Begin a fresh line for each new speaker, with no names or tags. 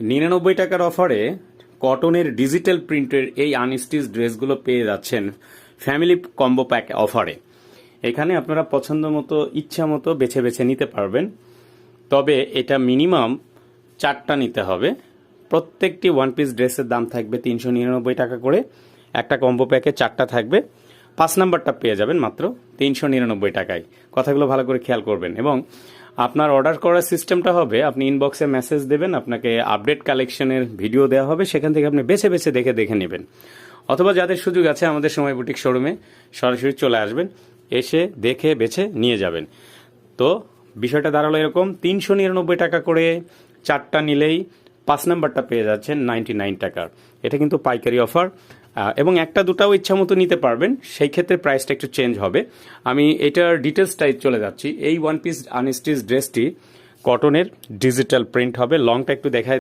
নিরানব্বই টাকার অফারে কটনের ডিজিটাল প্রিন্টের এই আনস্টিচ ড্রেসগুলো পেয়ে যাচ্ছেন ফ্যামিলি কম্বো প্যাক অফারে। এখানে আপনারা পছন্দ মতো, ইচ্ছা মতো বেছে বেছে নিতে পারবেন। তবে এটা মিনিমাম চারটা নিতে হবে। প্রত্যেকটি ওয়ান পিস ড্রেসের দাম থাকবে তিনশো নিরানব্বই টাকা করে। একটা কম্বো প্যাকে চারটা থাকবে। পাঁচ নাম্বারটা পেয়ে যাবেন মাত্র তিনশো নিরানব্বই টাকায়। কথাগুলো ভালো করে খেয়াল করবেন এবং আপনার অর্ডার করার সিস্টেমটা হবে, আপনি ইনবক্সে মেসেজ দেবেন, আপনাকে আপডেট কালেকশনের ভিডিও দেওয়া হবে, সেখান থেকে আপনি বেছে বেছে দেখে দেখে নেবেন। অথবা যাদের সুযোগ আছে আমাদের সময় বুটিক শোরুমে সরাসরি চলে আসবেন, এসে দেখে বেছে নিয়ে যাবেন। তো বিষয়টা দাঁড়াল এরকম, তিনশো নিরানব্বই টাকা করে চারটা নিলেই পাঁচ নাম্বারটা পেয়ে যাচ্ছেন নাইনটি নাইন টাকার। এটা কিন্তু পাইকারি অফার এবং একটা দুটাও ইচ্ছা মতো নিতে পারবেন। সেই ক্ষেত্রে প্রাইসটা একটু চেঞ্জ হবে। আমি এটার ডিটেলসটাই চলে যাচ্ছি। এই ওয়ান পিস আনস্টিচ ড্রেসটি কটনের ডিজিটাল প্রিন্ট হবে। লংটা একটু দেখায়